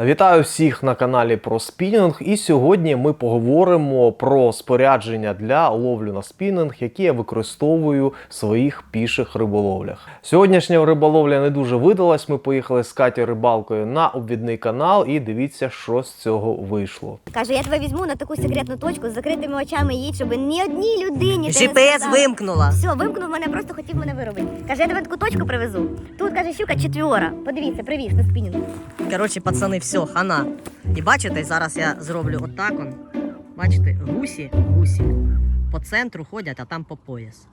Вітаю всіх на каналі про спінінг. І сьогодні ми поговоримо про спорядження для ловлю на спінінг, які я використовую в своїх піших риболовлях. Сьогоднішня риболовля не дуже видалась. Ми поїхали з Катю рибалкою на обвідний канал, і дивіться, що з цього вийшло. Каже, я тебе візьму на таку секретну точку з закритими очами їдь, щоб ні одній людині. GPS вимкнула. Все, вимкнув мене, просто хотів мене виробити. Каже, я тебе таку точку привезу. Тут каже, щука четвера. Подивіться, привіз на спінінг. Коротше, пацани, все, хана. І бачите, зараз я зроблю отак он. Бачите, гусі, гусі. По центру ходять, а там по пояс.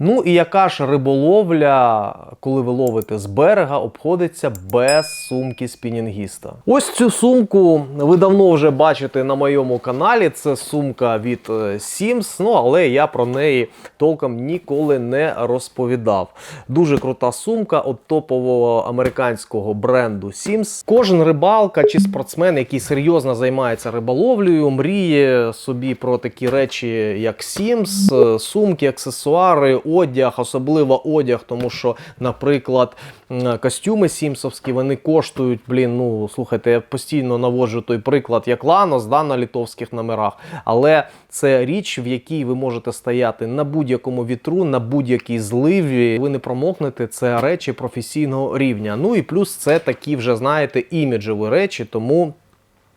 Ну і яка ж риболовля, коли ви ловите з берега, обходиться без сумки спінінгіста? Ось цю сумку ви давно вже бачите на моєму каналі. Це сумка від е, Sims, ну але я про неї толком ніколи не розповідав. Дуже крута сумка від топового американського бренду Sims. Кожен рибалка чи спортсмен, який серйозно займається риболовлею, мріє собі про такі речі, як Sims, е, сумки, аксесуари, одяг, особливо одяг, тому що, наприклад, костюми сімсовські вони коштують, блін, ну слухайте, я постійно наводжу той приклад, як Ланос, да, на літовських номерах. Але це річ, в якій ви можете стояти на будь-якому вітру, на будь-якій зливі. Ви не промокнете. Це речі професійного рівня. Ну і плюс це такі вже знаєте іміджеві речі, тому.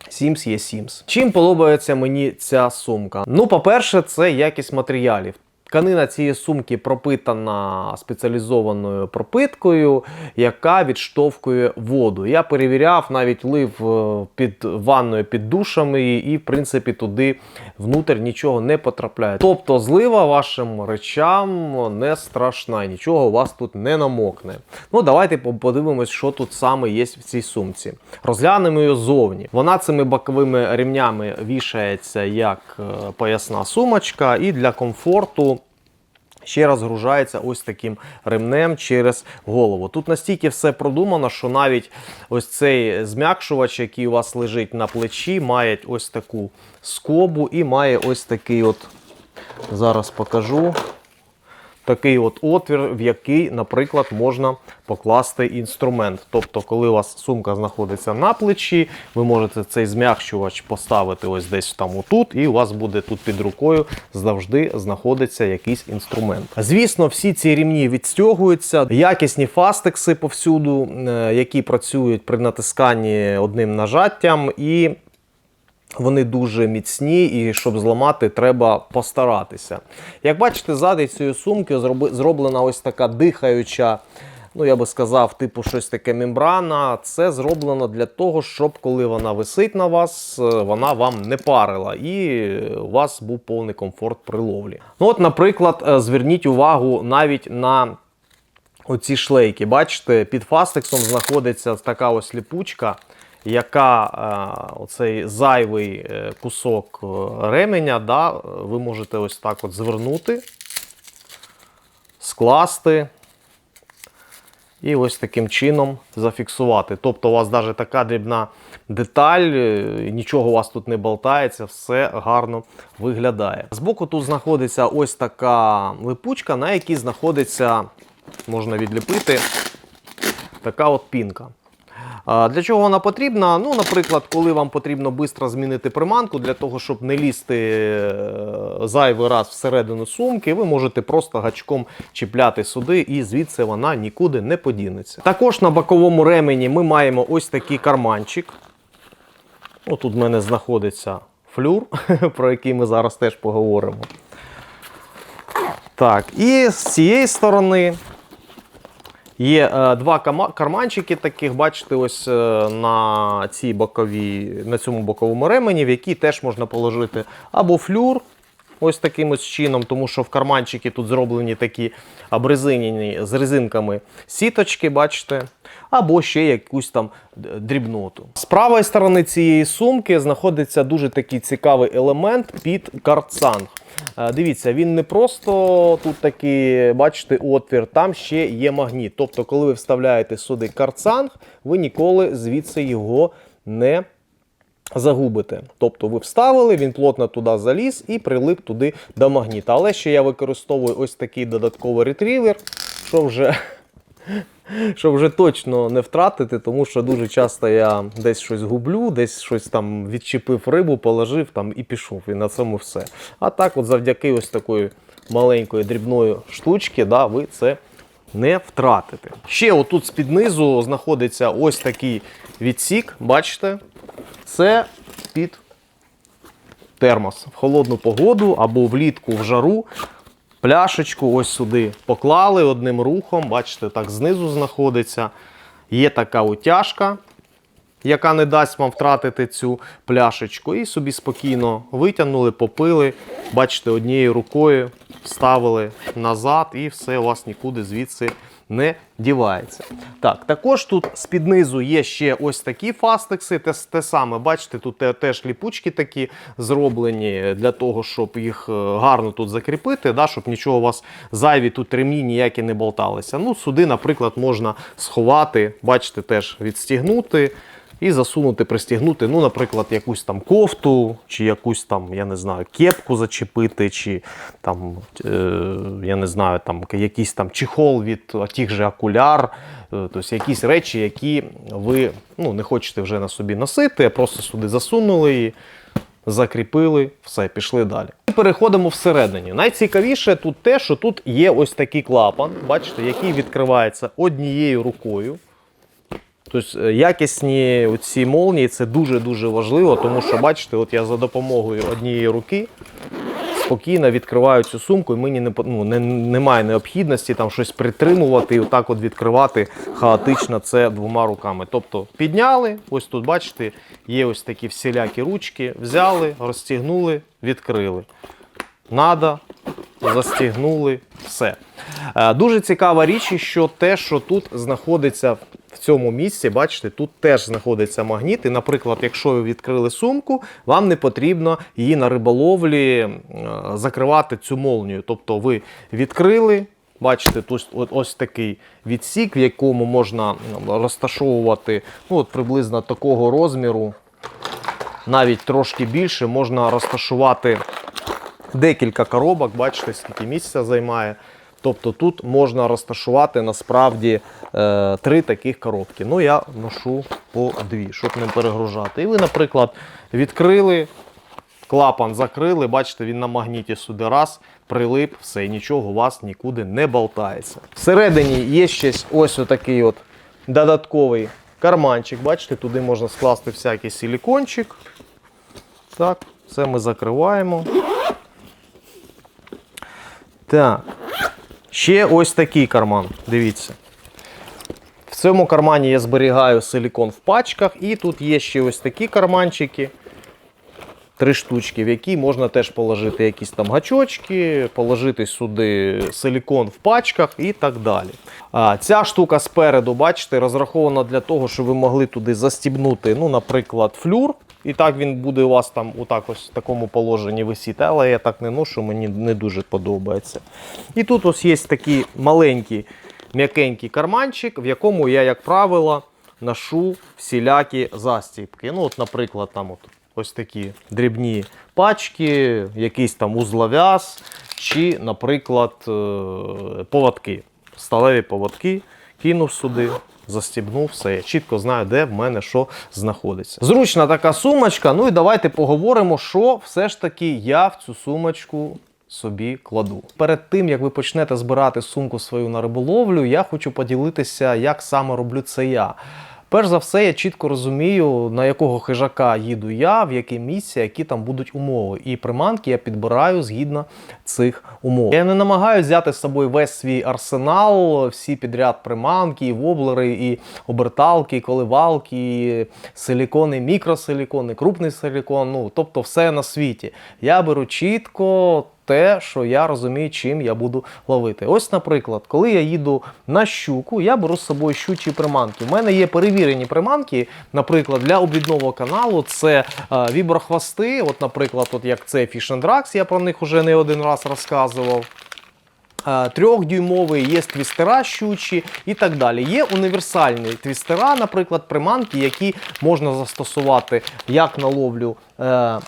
Sims є Sims. Чим подобається мені ця сумка? Ну, по-перше, це якість матеріалів. Тканина цієї сумки пропитана спеціалізованою пропиткою, яка відштовхує воду. Я перевіряв, навіть лив е, під ванною під душами, і, в принципі, туди внутрь нічого не потрапляє. Тобто злива вашим речам не страшна, нічого у вас тут не намокне. Ну, давайте по- подивимось, що тут саме є в цій сумці. Розглянемо її зовні. Вона цими боковими ремнями вішається як е, поясна сумочка, і для комфорту ще розгружається ось таким ремнем через голову. Тут настільки все продумано, що навіть ось цей зм'якшувач, який у вас лежить на плечі, має ось таку скобу і має ось такий от, зараз покажу. Такий от отвір, в який, наприклад, можна покласти інструмент. Тобто, коли у вас сумка знаходиться на плечі, ви можете цей зм'якшувач поставити ось десь там отут, і у вас буде тут під рукою завжди знаходиться якийсь інструмент. Звісно, всі ці рівні відстягуються, якісні фастекси повсюду, е, які працюють при натисканні одним нажаттям, і вони дуже міцні, і щоб зламати, треба постаратися. Як бачите, ззади цієї сумки зроблена ось така дихаюча. Ну, я би сказав, типу щось таке мембрана. Це зроблено для того, щоб коли вона висить на вас, е, вона вам не парила і у вас був повний комфорт при ловлі. Ну, от, наприклад, е, зверніть увагу навіть на оці шлейки. Бачите, під фастексом знаходиться така ось ліпучка, яка е, оцей зайвий е, кусок е, ременя, да, ви можете ось так от звернути, скласти. І ось таким чином зафіксувати. Тобто у вас навіть така дрібна деталь, нічого у вас тут не болтається, все гарно виглядає. Збоку тут знаходиться ось така липучка, на якій знаходиться, можна відліпити, така от пінка. Для чого вона потрібна? Ну, наприклад, коли вам потрібно швидко змінити приманку, для того, щоб не лізти е, зайвий раз всередину сумки, ви можете просто гачком чіпляти сюди, і звідси вона нікуди не подінеться. Також на боковому ремені ми маємо ось такий карманчик. О, тут в мене знаходиться флюр, про який ми зараз теж поговоримо. Так, і з цієї сторони Є е, два карманчики таких, бачите, ось е, на, цій боковій, на цьому боковому ремені, в який теж можна положити або флюр, ось таким ось чином, тому що в карманчики тут зроблені такі обрезинені з резинками сіточки, бачите, або ще якусь там дрібноту. З правої сторони цієї сумки знаходиться дуже такий цікавий елемент під карцанг. Е, Дивіться, він не просто тут такий, бачите, отвір, там ще є магніт. Тобто, коли ви вставляєте сюди карцанг, ви ніколи звідси його не загубите. Тобто ви вставили, він плотно туди заліз і прилип туди до магніта. Але ще я використовую ось такий додатковий ретрівер, що вже. Щоб вже точно не втратити, тому що дуже часто я десь щось гублю, десь щось там відчепив рибу, положив там і пішов. І на цьому все. А так, от завдяки ось такої маленької дрібної штучки, да, ви це не втратите. Ще отут з-під знаходиться ось такий відсік, бачите? Це під термос в холодну погоду або влітку в жару. Пляшечку ось сюди поклали одним рухом, бачите, так знизу знаходиться. Є така утяжка, яка не дасть вам втратити цю пляшечку. І собі спокійно витягнули, попили. Бачите, однією рукою вставили назад, і все у вас нікуди звідси не дівається. Так, також тут з-під низу є ще ось такі фастекси. Те, те саме, бачите, тут те- теж ліпучки такі зроблені для того, щоб їх е, гарно тут закріпити, да, щоб нічого у вас зайві тут ремні ніякі не болталися. Ну, сюди, наприклад, можна сховати, бачите, теж відстігнути. І засунути, пристігнути, ну, наприклад, якусь там кофту, чи якусь там, я не знаю, кепку зачепити, чи там, е, я не знаю, там якийсь там чехол від тих же окуляр, е, тобто якісь речі, які ви ну, не хочете вже на собі носити, а просто сюди засунули її, закріпили, все, пішли далі. І переходимо всередині. Найцікавіше тут те, що тут є ось такий клапан, бачите, який відкривається однією рукою. Тобто е, якісні ці молнії це дуже-дуже важливо, тому що, бачите, от я за допомогою однієї руки спокійно відкриваю цю сумку, і мені не, ну, не, немає необхідності там щось притримувати і отак от відкривати хаотично це двома руками. Тобто підняли, ось тут, бачите, є ось такі всілякі ручки, взяли, розтягнули, відкрили. Надо, застігнули, все. Е, Дуже цікава річ, що те, що тут знаходиться в цьому місці, бачите, тут теж знаходиться магніт. І, наприклад, якщо ви відкрили сумку, вам не потрібно її на риболовлі е, закривати цю молнію. Тобто ви відкрили. Бачите, тут ось такий відсік, в якому можна розташовувати ну, от приблизно такого розміру, навіть трошки більше, можна розташувати декілька коробок, бачите, скільки місця займає. Тобто тут можна розташувати насправді е, три таких коробки. Ну, я ношу по дві, щоб не перегружати. І ви, наприклад, відкрили, клапан закрили, бачите, він на магніті сюди раз, прилип, все, нічого у вас нікуди не болтається. Всередині є ще ось отакий от додатковий карманчик. Бачите, туди можна скласти всякий силікончик. Так, це ми закриваємо. Так. Ще ось такий карман. Дивіться. В цьому кармані я зберігаю силікон в пачках, і тут є ще ось такі карманчики. Три штучки, в які можна теж положити якісь там гачочки, положити сюди силікон в пачках і так далі. А, ця штука спереду, бачите, розрахована для того, щоб ви могли туди застібнути, ну, наприклад, флюр. І так він буде у вас там отак ось в такому положенні висіти, але я так не ношу, мені не дуже подобається. І тут ось є такий маленький м'якенький карманчик, в якому я, як правило, ношу всілякі застібки. Ну, от, наприклад, там от ось такі дрібні пачки, якийсь там узлов'яз, чи, наприклад, е, поводки. Сталеві поводки кинув сюди, застібнув все. Я чітко знаю, де в мене що знаходиться. Зручна така сумочка. Ну і давайте поговоримо, що все ж таки я в цю сумочку. Собі кладу. Перед тим як ви почнете збирати сумку свою на риболовлю, я хочу поділитися, як саме роблю це я. Перш за все, я чітко розумію, на якого хижака їду я, в яке місце, які там будуть умови. І приманки я підбираю згідно цих умов. Я не намагаюся взяти з собою весь свій арсенал, всі підряд приманки, і воблери, і оберталки, і коливалки, і силікони, мікросилікони, крупний силікон. Ну тобто все на світі. Я беру чітко те, що я розумію, чим я буду ловити. Ось, наприклад, коли я їду на щуку, я беру з собою щучі приманки. У мене є перевірені приманки, наприклад, для обвідного каналу це е, віброхвости. От, наприклад, от як це Fish and Drax, я про них вже не один раз розказував. е, трьохдюймовий, є твістера щучі і так далі. Є універсальні твістера, наприклад, приманки, які можна застосувати як на ловлю. Е,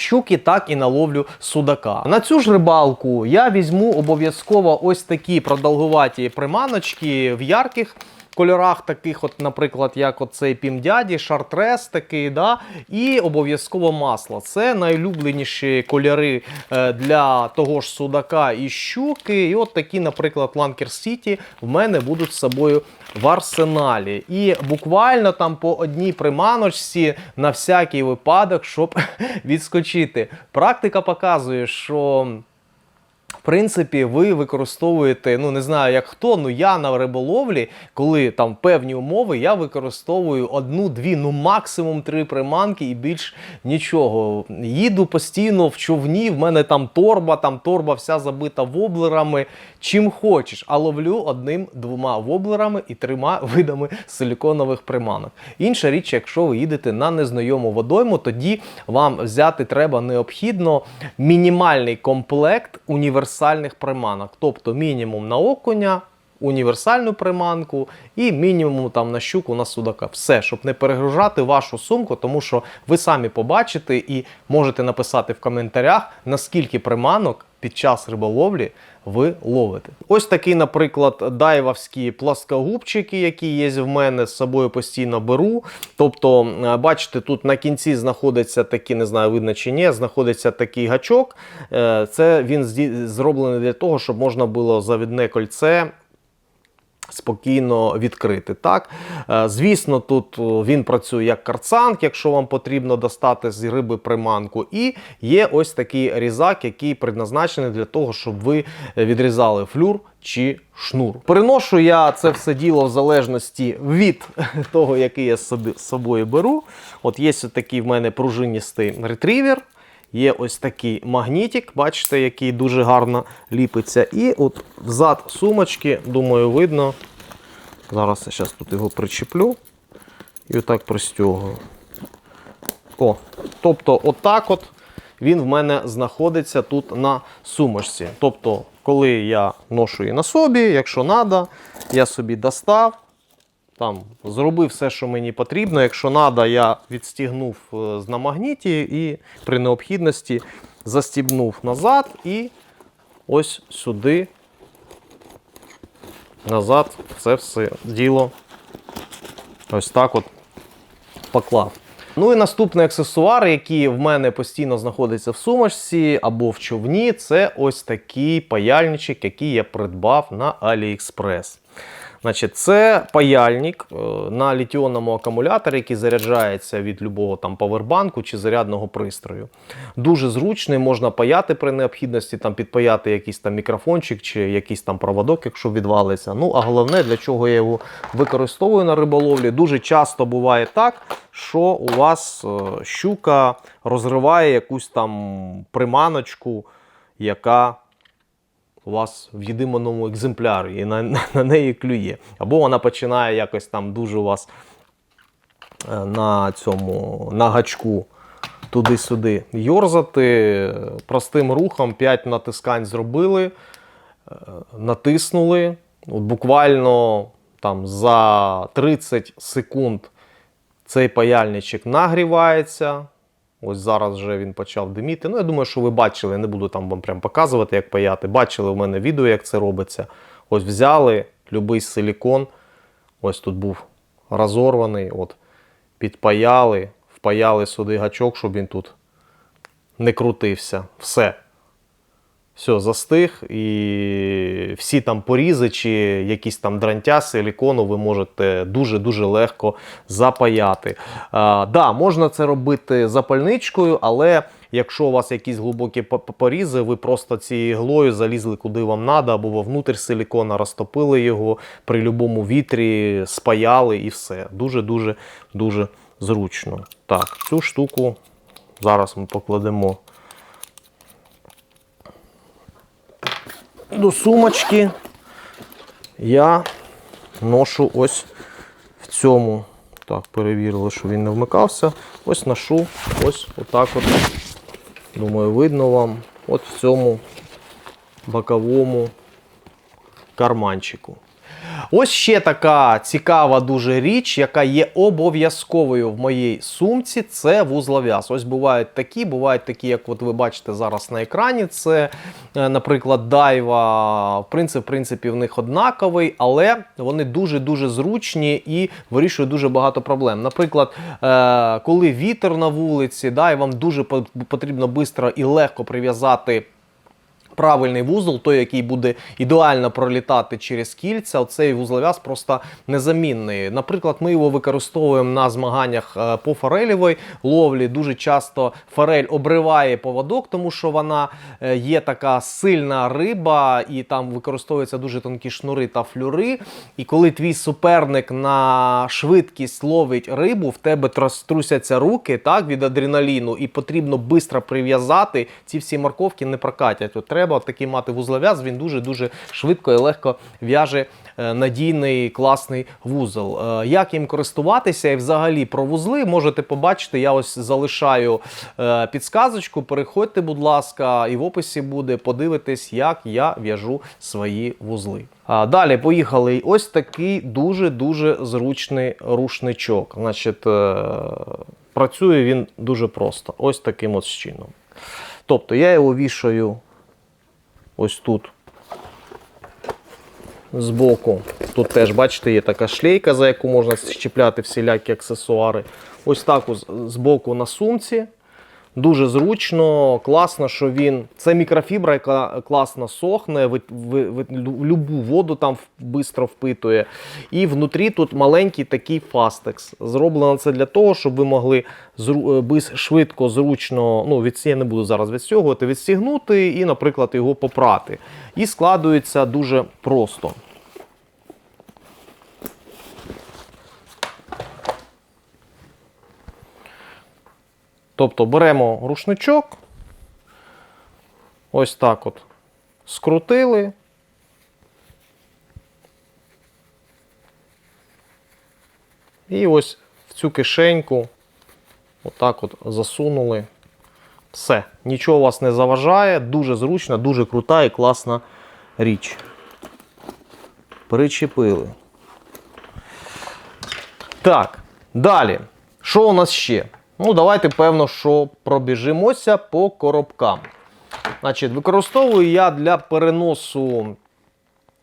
Щуки, так і на ловлю судака. На цю ж рибалку я візьму обов'язково ось такі продовгуваті приманочки в ярких кольорах, таких, от, наприклад, як оцей пімдяді, шартрес такий, да, і обов'язково масло. Це найулюбленіші кольори е, для того ж судака і щуки. І от такі, наприклад, Ланкер Сіті в мене будуть з собою в арсеналі. І буквально там по одній приманочці на всякий випадок, щоб відскочити. Практика показує, що. В принципі, ви використовуєте, ну не знаю як хто, ну я на риболовлі, коли там певні умови, я використовую одну-дві, ну максимум три приманки і більш нічого. Їду постійно в човні, в мене там торба, там торба вся забита воблерами, чим хочеш, а ловлю одним-двома воблерами і трьома видами силіконових приманок. Інша річ, якщо ви їдете на незнайому водойму, тоді вам взяти треба необхідно мінімальний комплект універсальних приманок, тобто мінімум на окуня. Універсальну приманку і мінімум там на щуку на судака. Все, щоб не перегружати вашу сумку, тому що ви самі побачите і можете написати в коментарях, наскільки приманок під час риболовлі ви ловите. Ось такий, наприклад, дайвовські пласкогубчики, які є в мене з собою постійно беру. Тобто, бачите, тут на кінці знаходиться такий, не знаю, видно чи ні, знаходиться такий гачок. Е, Це він зроблений для того, щоб можна було завідне кольце спокійно відкрити. Так? Е, Звісно, тут е, він працює як карцанг, якщо вам потрібно достати з риби приманку. І є ось такий різак, який предназначений для того, щоб ви відрізали флюр чи шнур. Переношу я це все діло в залежності від того, який я з собою беру. От є такий в мене пружиністий ретрівер. Є ось такий магнітик, бачите, який дуже гарно ліпиться. І от взад сумочки, думаю, видно. Зараз я зараз тут його причеплю і отак пристягую. О, тобто, отак от він в мене знаходиться тут на сумочці. Тобто, коли я ношу її на собі, якщо треба, я собі достав, там зробив все, що мені потрібно. Якщо треба, я відстігнув е, на магніті і при необхідності застібнув назад і ось сюди. Назад це все діло ось так от поклав. Ну і наступний аксесуар, який в мене постійно знаходиться в сумочці або в човні, це ось такий паяльничок, який я придбав на AliExpress. Значить, це паяльник е, на літіонному акумуляторі, який заряджається від любого там павербанку чи зарядного пристрою. Дуже зручний, можна паяти при необхідності, там підпаяти якийсь там мікрофончик чи якийсь там проводок, якщо відвалиться. Ну а головне, для чого я його використовую на риболовлі, дуже часто буває так, що у вас е, щука розриває якусь там приманочку, яка у вас в єдиному екземплярі і на, на неї клює. Або вона починає якось там дуже у вас е, на цьому на гачку туди-сюди йорзати. Простим рухом 5 натискань зробили, е, натиснули. От буквально там за 30 секунд цей паяльничок нагрівається. Ось зараз вже він почав диміти. Ну, я думаю, що ви бачили, не буду там вам прям показувати, як паяти. Бачили в мене відео, як це робиться. Ось взяли любий силікон. Ось тут був розорваний. От, підпаяли, впаяли сюди гачок, щоб він тут не крутився. Все. Все, застиг, і всі там порізи чи якісь там дрантя силікону ви можете дуже-дуже легко запаяти. А, да, можна це робити запальничкою, але якщо у вас якісь глибокі по- по- порізи, ви просто цією іглою залізли куди вам треба, або вовнутрь силікона, розтопили його при будь-якому вітрі, спаяли і все. Дуже-дуже дуже зручно. Так, цю штуку зараз ми покладемо. До сумочки я ношу ось в цьому. Так, перевірили, що він не вмикався. Ось ношу, ось отак от. Думаю, видно вам. От в цьому боковому карманчику. Ось ще така цікава дуже річ, яка є обов'язковою в моїй сумці. Це вузлов'яз. Ось бувають такі, бувають такі, як от ви бачите зараз на екрані. Це, е, наприклад, дайва. Принцип, в принципі, в них однаковий, але вони дуже-дуже зручні і вирішують дуже багато проблем. Наприклад, е, коли вітер на вулиці, да, і вам дуже потрібно швидко і легко прив'язати правильний вузол, той, який буде ідеально пролітати через кільця, оцей вузлов'яз просто незамінний. Наприклад, ми його використовуємо на змаганнях е, по форелівій ловлі. Дуже часто форель обриває поводок, тому що вона е, є така сильна риба, і там використовуються дуже тонкі шнури та флюри. І коли твій суперник на швидкість ловить рибу, в тебе трусяться руки так, від адреналіну, і потрібно швидко прив'язати. Ці всі морковки не прокатять. От треба такий мати вузлов'яз, він дуже-дуже швидко і легко в'яже е, надійний класний вузол. Е, Як їм користуватися і взагалі про вузли можете побачити. Я ось залишаю е, підсказочку. Переходьте, будь ласка, і в описі буде подивитись, як я в'яжу свої вузли. Далі поїхали. Ось такий дуже-дуже зручний рушничок. Значить, працює він дуже просто. Ось таким от чином. Тобто я його вішаю ось тут. Збоку. Тут теж, бачите, є така шлейка, за яку можна щепляти всілякі аксесуари. Ось так збоку на сумці. Дуже зручно, класно, що він. Це мікрофібра, яка класно сохне, ви, ви, ви, любу воду там швидко впитує. І внутрі тут маленький такий фастекс. Зроблено це для того, щоб ви могли зру, е, швидко, зручно, ну, від, я не буду зараз відстягувати, відстігнути і, наприклад, його попрати. І складується дуже просто. Тобто беремо рушничок, ось так от скрутили. І ось в цю кишеньку отак от засунули. Все, нічого вас не заважає, дуже зручна, дуже крута і класна річ. Причепили. Так, далі. Що у нас ще? Ну, давайте, певно, що пробіжимося по коробкам. Значить, використовую я для переносу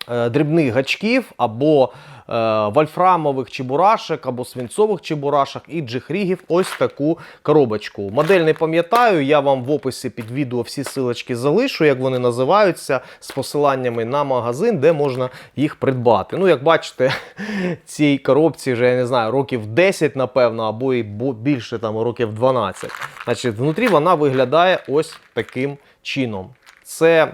дрібних гачків або е, вольфрамових чебурашок, або свинцових чебурашок і джихрігів ось таку коробочку. Модель не пам'ятаю, я вам в описі під відео всі силочки залишу, як вони називаються, з посиланнями на магазин, де можна їх придбати. Ну, як бачите, цій коробці вже я не знаю, років 10, напевно, або і більше там років 12. Значить, внутрі вона виглядає ось таким чином. Це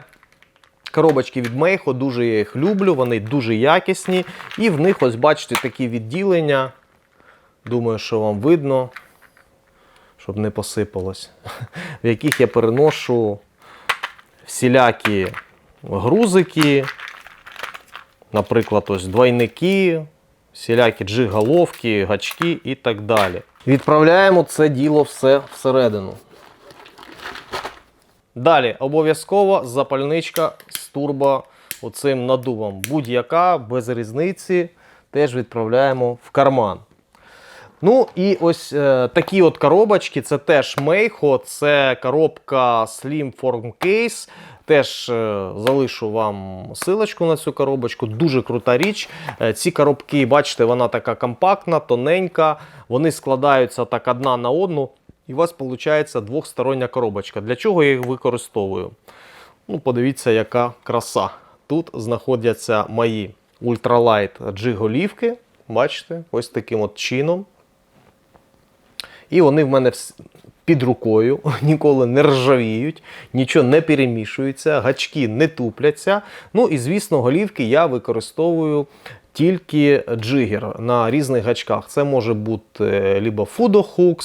Коробочки від Мейхо, дуже я їх люблю, вони дуже якісні. І в них, ось бачите, такі відділення. Думаю, що вам видно, щоб не посипалось, в яких я переношу всілякі грузики, наприклад, ось двойники, всілякі джиголовки, гачки і так далі. Відправляємо це діло все всередину. Далі обов'язково запальничка турбо оцим надувом. Будь-яка без різниці теж відправляємо в карман. Ну і ось е, такі от коробочки, це теж Мейхо, це коробка Slim Form Case. Теж е, залишу вам силочку на цю коробочку. Дуже крута річ. Е, ці коробки, бачите, вона така компактна, тоненька. Вони складаються так одна на одну. І у вас виходить двохстороння коробочка. Для чого я їх використовую? Ну, подивіться, яка краса. Тут знаходяться мої ультралайт джиголівки. Бачите, ось таким от чином. І вони в мене під рукою, ніколи не ржавіють, нічого не перемішується, гачки не тупляться. Ну і звісно, голівки я використовую тільки джигер на різних гачках. Це може бути либо Fudo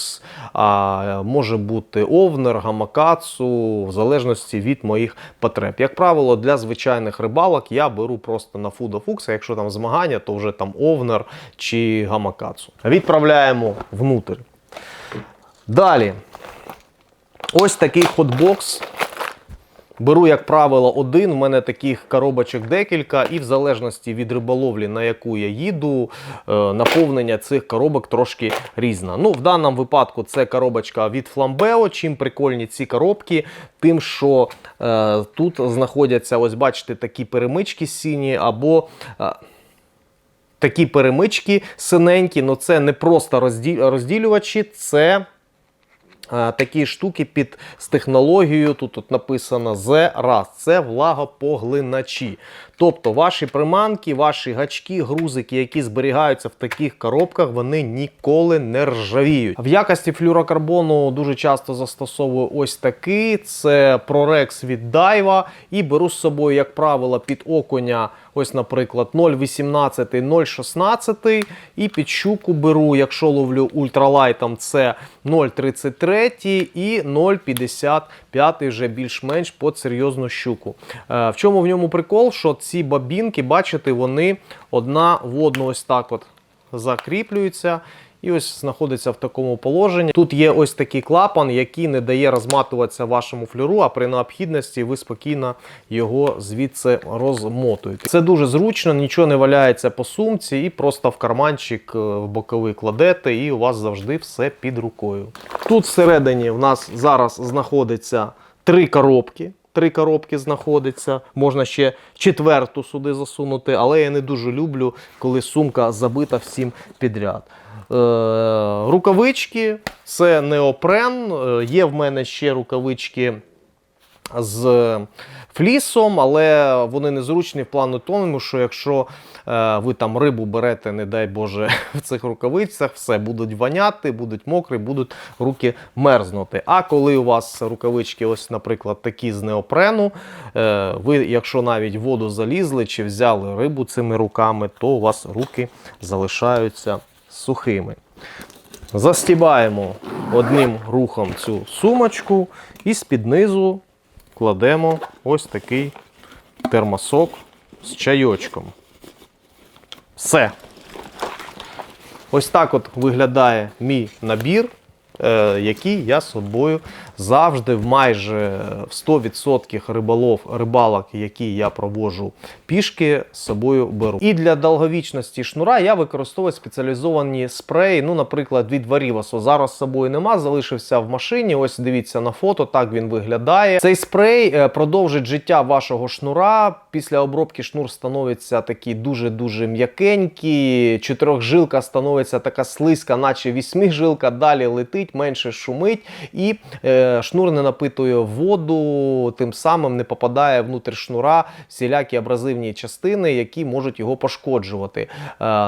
а може бути овнер, гамакацу, в залежності від моїх потреб. Як правило, для звичайних рибалок я беру просто на Fudo а якщо там змагання, то вже там овнер чи гамакацу. Відправляємо внутрь. Далі. Ось такий хотбокс. Беру, як правило, один. В мене таких коробочок декілька, і в залежності від риболовлі, на яку я їду, е, наповнення цих коробок трошки різне. Ну, в даному випадку це коробочка від Flambeo. Чим прикольні ці коробки, тим, що е, тут знаходяться, ось бачите, такі перемички сіні або. е, Такі перемички синенькі, але це не просто розділювачі, це такі штуки під з технологією. Тут, от написано ЗРАЗ. Це влагопоглиначі. Тобто ваші приманки, ваші гачки, грузики, які зберігаються в таких коробках, вони ніколи не ржавіють. В якості флюрокарбону дуже часто застосовую ось такий. Це Prorex від Daiwa. І беру з собою, як правило, під окуня, ось, наприклад, 0,18, 0,16. І під щуку беру, якщо ловлю ультралайтом, це 0,33 і 0,55 вже більш-менш під серйозну щуку. Е, В чому в ньому прикол? Що ці бабінки, бачите, вони одна в одну ось так от закріплюються. І ось знаходиться в такому положенні. Тут є ось такий клапан, який не дає розматуватися вашому флюру, а при необхідності ви спокійно його звідси розмотуєте. Це дуже зручно, нічого не валяється по сумці, і просто в карманчик е, в боковий кладете, і у вас завжди все під рукою. Тут всередині в нас зараз знаходиться три коробки. Три коробки знаходиться, можна ще четверту сюди засунути, але я не дуже люблю, коли сумка забита всім підряд. Е, рукавички це неопрен. Е, Є в мене ще рукавички з флісом, але вони незручні в плану тому, що якщо е, ви там рибу берете, не дай Боже, в цих рукавицях, все будуть воняти, будуть мокрі, будуть руки мерзнути. А коли у вас рукавички, ось, наприклад, такі з неопрену, е, ви, якщо навіть в воду залізли чи взяли рибу цими руками, то у вас руки залишаються сухими. Застібаємо одним рухом цю сумочку і з-під низу кладемо ось такий термосок з чайочком. Все. Ось так от виглядає мій набір, е, який я собою завжди в майже в 100% риболов, рибалок, які я проводжу пішки, з собою беру. І для довговічності шнура я використовую спеціалізовані спреї. Ну, наприклад, від Varivas. Зараз з собою нема, залишився в машині. Ось дивіться на фото, так він виглядає. Цей спрей е, продовжить життя вашого шнура. Після обробки шнур становиться такий дуже-дуже м'якенький. Чотирьохжилка становиться така слизька, наче вісьмижилка. Далі летить, менше шумить, і е, шнур не напитує воду, тим самим не попадає внутрь шнура всілякі абразивні частини, які можуть його пошкоджувати. Е,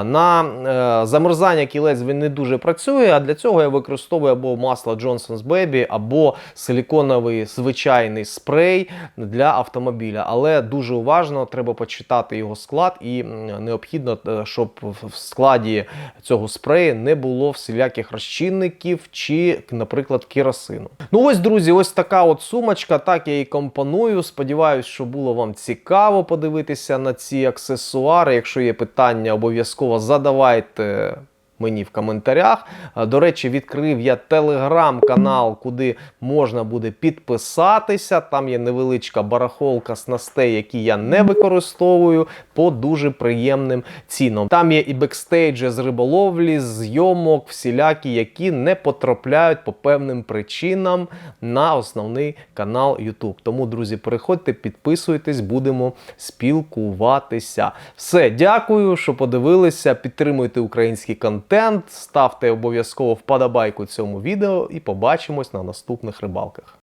на е, замерзання кілець він не дуже працює, а для цього я використовую або масло Johnson's Baby, або силіконовий звичайний спрей для автомобіля. Але дуже уважно треба почитати його склад, і необхідно, е, щоб в складі цього спрею не було всіляких розчинників чи, наприклад, керосину. Ну ось, друзі, ось така от сумочка. Так я її компоную. Сподіваюсь, що було вам цікаво подивитися на ці аксесуари. Якщо є питання, обов'язково задавайте. Мені в коментарях. До речі, відкрив я телеграм-канал, куди можна буде підписатися. Там є невеличка барахолка снастей, які я не використовую по дуже приємним цінам. Там є і бекстейджі з риболовлі, зйомок, всілякі, які не потрапляють по певним причинам на основний канал YouTube. Тому, друзі, переходьте, підписуйтесь, будемо спілкуватися. Все, дякую, що подивилися. Підтримуйте український контент, ставте обов'язково вподобайку цьому відео і побачимось на наступних рибалках.